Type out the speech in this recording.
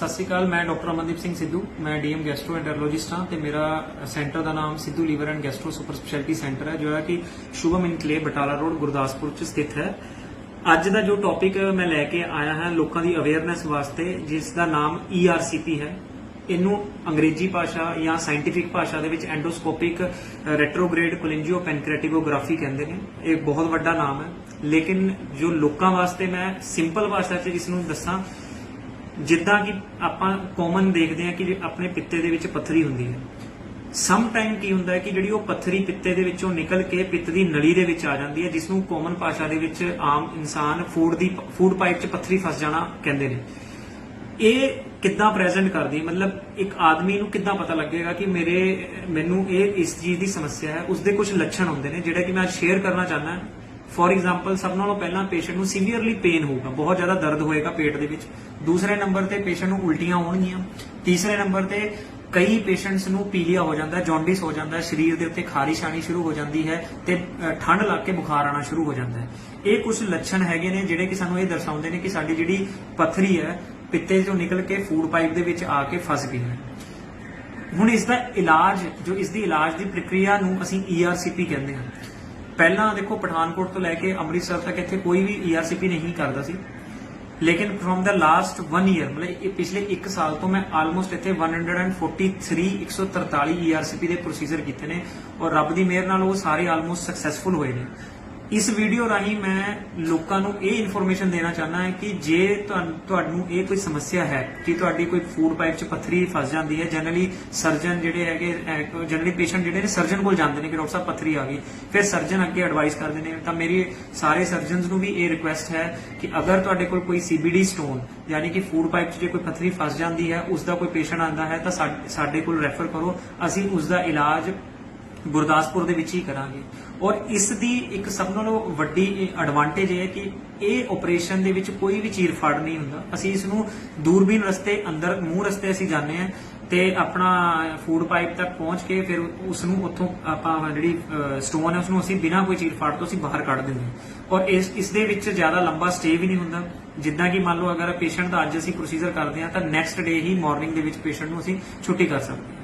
ਸਤਿ ਸ਼੍ਰੀ ਅਕਾਲ, ਮੈਂ ਡਾਕਟਰ ਅਮਨਦੀਪ ਸਿੰਘ ਸਿੱਧੂ, ਮੈਂ ਡੀਐਮ ਗੈਸਟ੍ਰੋਐਂਟਰੋਲੋਜਿਸਟ ਹਾਂ ਤੇ ਮੇਰਾ ਸੈਂਟਰ ਦਾ ਨਾਮ Sidhu liver and gastro super speciality centre ਹੈ, ਜੋ ਹੈ ਕਿ ਸ਼ੁਭਮ ਇਨਕਲੇ ਬਟਾਲਾ ਰੋਡ, ਗੁਰਦਾਸਪੁਰ ਚ ਸਥਿਤ ਹੈ। ਅੱਜ ਦਾ ਜੋ ਟੌਪਿਕ ਮੈਂ ਲੈ ਕੇ ਆਇਆ ਹਾਂ ਲੋਕਾਂ ਦੀ ਅਵੇਅਰਨੈਸ ਵਾਸਤੇ, ਜਿਸ ਦਾ ਨਾਮ ERCP ਹੈ। ਇਹਨੂੰ ਅੰਗਰੇਜ਼ੀ ਭਾਸ਼ਾ ਜਾਂ ਸਾਇੰਟੀਫਿਕ ਭਾਸ਼ਾ ਦੇ ਵਿੱਚ ਐਂਡੋਸਕੋਪਿਕ ਰੈਟਰੋਗ੍ਰੇਡ ਕੋਲਿੰਜੀਓ ਪੈਨਕ੍ਰੈਟਿਗੋਗ੍ਰਾਫੀ ਕਹਿੰਦੇ ਨੇ। ਇਹ ਬਹੁਤ ਵੱਡਾ ਨਾਮ ਹੈ। ਲੇਕਿਨ ਜੋ ਲੋਕਾਂ ਵਾਸਤੇ ਮੈਂ ਸਿੰਪਲ ਭਾਸ਼ਾ 'ਚ ਇਸ ਨੂੰ ਦੱਸਾਂ ਜਿੱਦਾਂ ਕਿ ਆਪਾਂ ਕਾਮਨ ਦੇਖਦੇ ਹਾਂ ਕਿ ਆਪਣੇ ਪਿੱਤੇ ਦੇ ਵਿੱਚ ਪੱਥਰੀ ਹੁੰਦੀ ਹੈ। ਸਮ ਟਾਈਮ ਕੀ ਹੁੰਦਾ ਹੈ ਕਿ ਜਿਹੜੀ ਉਹ ਪੱਥਰੀ ਪਿੱਤੇ ਦੇ ਵਿੱਚੋਂ ਨਿਕਲ ਕੇ ਪਿੱਤ ਦੀ ਨਲੀ ਦੇ ਵਿੱਚ ਆ ਜਾਂਦੀ ਹੈ ਜਿਸ ਨੂੰ ਕਾਮਨ ਭਾਸ਼ਾ ਦੇ ਵਿੱਚ ਆਮ ਇਨਸਾਨ ਫੂਡ ਦੀ ਫੂਡ ਪਾਈਪ 'ਚ ਪੱਥਰੀ ਫਸ ਜਾਣਾ ਕਹਿੰਦੇ ਨੇ। ਇਹ ਕਿੱਦਾਂ ਪ੍ਰੈਜ਼ੈਂਟ ਕਰਦੀ ਮਤਲਬ ਇੱਕ ਆਦਮੀ ਨੂੰ ਕਿੱਦਾਂ ਪਤਾ ਲੱਗੇਗਾ ਕਿ ਮੇਰੇ, ਮੈਨੂੰ ਇਹ, ਇਸ ਚੀਜ਼ ਦੀ ਸਮੱਸਿਆ ਹੈ? ਉਸ ਦੇ ਕੁਝ ਲੱਛਣ ਹੁੰਦੇ ਨੇ, ਜਿਹੜੇ ਕਿ ਮੈਂ ਅੱਜ ਸ਼ੇਅਰ ਕਰਨਾ ਚਾਹੁੰਦਾ। ਫੋਰ ਐਗਜ਼ਾਮਪਲ ਸਭ ਨਾਲੋਂ ਪਹਿਲਾਂ ਪੇਸ਼ੈਂਟ ਨੂੰ ਸੀਵੀਅਰਲੀ ਪੇਨ ਹੋਊਗਾ, ਬਹੁਤ ਜ਼ਿਆਦਾ ਦਰਦ ਹੋਏਗਾ ਪੇਟ ਦੇ ਵਿੱਚ। ਦੂਸਰੇ ਨੰਬਰ ਤੇ ਪੇਸ਼ੈਂਟ ਨੂੰ ਉਲਟੀਆਂ ਹੋਣਗੀਆਂ ਤੀਸਰੇ ਨੰਬਰ ਤੇ ਕਈ ਪੇਸ਼ੈਂਟਸ ਨੂੰ ਪੀਲੀਆ ਹੋ ਜਾਂਦਾ ਜੌਂਡਿਸ ਹੋ ਜਾਂਦਾ, ਸਰੀਰ ਦੇ ਉੱਤੇ ਖਾਰਿਸ਼ ਆਣੀ ਸ਼ੁਰੂ ਹੋ ਜਾਂਦੀ ਹੈ ਤੇ ਠੰਡ ਲੱਗ ਕੇ ਬੁਖਾਰ ਆਣਾ ਸ਼ੁਰੂ ਹੋ ਜਾਂਦਾ ਹੈ। ਇਹ ਕੁਝ ਲੱਛਣ ਹੈਗੇ ਨੇ ਜਿਹੜੇ ਕਿ ਸਾਨੂੰ ਇਹ ਦਰਸਾਉਂਦੇ ਨੇ ਕਿ ਸਾਡੀ ਜਿਹੜੀ ਪੱਥਰੀ ਹੈ, ਪਿੱਤੇ ਚੋਂ ਨਿਕਲ ਕੇ ਫੂਡ ਪਾਈਪ ਦੇ ਵਿੱਚ ਆ ਕੇ ਫਸ ਗਈ ਹੈ। ਹੁਣ ਇਸ ਦਾ ਇਲਾਜ, ਜੋ ਇਸ ਦੀ ਇਲਾਜ ਦੀ ਪ੍ਰਕਿਰਿਆ ਨੂੰ ਅਸੀਂ ERCP ਕਹਿੰਦੇ ਹਾਂ। ਪਹਿਲਾਂ ਦੇਖੋ ਪਠਾਨਕੋਟ ਤੋਂ ਲੈ ਕੇ ਅੰਮ੍ਰਿਤਸਰ ਤੱਕ ਇੱਥੇ ਕੋਈ ਵੀ ERCP ਨਹੀਂ ਕਰਦਾ ਸੀ। ਲੇਕਿਨ ਫਰੋਮ ਦਾ ਲਾਸਟ 1 ਇਅਰ ਮਤਲਬ ਇਹ ਪਿਛਲੇ 1 ਸਾਲ ਤੋਂ ਮੈਂ ਆਲਮੋਸਟ ਇੱਥੇ 143 143 ERCP ਦੇ ਪ੍ਰੋਸੀਜਰ ਕੀਤੇ ਨੇ ਔਰ ਰੱਬ ਦੀ ਮਿਹਰ ਨਾਲ ਉਹ ਸਾਰੇ ਆਲਮੋਸਟ ਸਕਸੈਸਫੁਲ ਹੋਏ ਨੇ। ਇਸ ਵੀਡੀਓ ਰਾਹੀਂ ਮੈਂ ਲੋਕਾਂ ਨੂੰ ਇਹ ਇਨਫੋਰਮੇਸ਼ਨ ਦੇਣਾ ਚਾਹੁੰਦਾ ਹਾਂ ਕਿ ਜੇ ਤੁਹਾਨੂੰ ਇਹ ਕੋਈ ਸਮੱਸਿਆ ਹੈ ਕਿ ਤੁਹਾਡੀ ਕੋਈ ਫੂਡ ਪਾਈਪ 'ਚ ਪੱਥਰੀ ਫਸ ਜਾਂਦੀ ਹੈ ਜਨਰਲੀ ਸਰਜਨ ਜਿਹੜੇ ਹੈਗੇ ਜਨਰਲੀ ਪੇਸ਼ੈਂਟ ਜਿਹੜੇ ਨੇ ਸਰਜਨ ਕੋਲ ਜਾਂਦੇ ਨੇ ਕਿ ਡਾਕਟਰ ਸਾਹਿਬ ਪੱਥਰੀ ਆ ਗਈ, ਫਿਰ ਸਰਜਨ ਅੱਗੇ ਐਡਵਾਈਸ ਕਰਦੇ ਨੇ, ਤਾਂ ਮੇਰੀ ਸਾਰੇ ਸਰਜਨਸ ਨੂੰ ਵੀ ਇਹ ਰਿਕੁਐਸਟ ਹੈ ਕਿ ਅਗਰ ਤੁਹਾਡੇ ਕੋਲ ਕੋਈ CBD ਸਟੋਨ ਯਾਨੀ ਕਿ ਫੂਡ ਪਾਈਪ 'ਚ ਜੇ ਕੋਈ ਪੱਥਰੀ ਫਸ ਜਾਂਦੀ ਹੈ ਉਸ ਦਾ ਕੋਈ ਪੇਸ਼ੈਂਟ ਆਂਦਾ ਹੈ, ਤਾਂ ਸਾਡੇ ਕੋਲ ਰੈਫਰ ਕਰੋ, ਅਸੀਂ ਉਸ ਦਾ ਇਲਾਜ ਗੁਰਦਾਸਪੁਰ ਦੇ ਵਿੱਚ ਹੀ ਕਰਾਂਗੇ। ਔਰ ਇਸ ਦੀ ਇੱਕ ਸਭ ਨਾਲੋਂ ਵੱਡੀ ਐਡਵਾਂਟੇਜ ਇਹ ਹੈ ਕਿ ਇਹ ਆਪਰੇਸ਼ਨ ਦੇ ਵਿੱਚ ਕੋਈ ਵੀ ਚੀਰ ਫਾੜ ਨਹੀਂ ਹੁੰਦਾ। ਅਸੀਂ ਇਸ ਨੂੰ ਦੂਰਬੀਨ ਰਸਤੇ, ਅੰਦਰ ਮੂੰਹ ਰਸਤੇ ਅਸੀਂ ਜਾਂਦੇ ਹਾਂ ਤੇ ਆਪਣਾ ਫੂਡ ਪਾਈਪ ਤੱਕ ਪਹੁੰਚ ਕੇ ਫਿਰ ਉਸ ਨੂੰ ਉੱਥੋਂ ਆਪਾਂ ਜਿਹੜੀ ਸਟੋਨ ਹੈ, ਉਸ ਨੂੰ ਅਸੀਂ ਬਿਨਾਂ ਕੋਈ ਚੀਰ ਫਾੜ ਤੋਂ ਅਸੀਂ ਬਾਹਰ ਕੱਢ ਦਿੰਦੇ ਹਾਂ। ਔਰ ਇਸ ਇਸ ਦੇ ਵਿੱਚ ਜ਼ਿਆਦਾ ਲੰਬਾ ਸਟੇ ਵੀ ਨਹੀਂ ਹੁੰਦਾ। ਜਿੱਦਾਂ ਕਿ ਮੰਨ ਲਓ ਅਗਰ ਪੇਸ਼ੈਂਟ ਦਾ ਅੱਜ ਅਸੀਂ ਪ੍ਰੋਸੀਜਰ ਕਰਦੇ ਹਾਂ ਤਾਂ ਨੈਕਸਟ ਡੇ ਹੀ ਮਾਰਨਿੰਗ ਦੇ ਵਿੱਚ ਪੇਸ਼ੈਂਟ ਨੂੰ ਅਸੀਂ ਛੁੱਟੀ ਕਰ ਸਕਦੇ ਹਾਂ।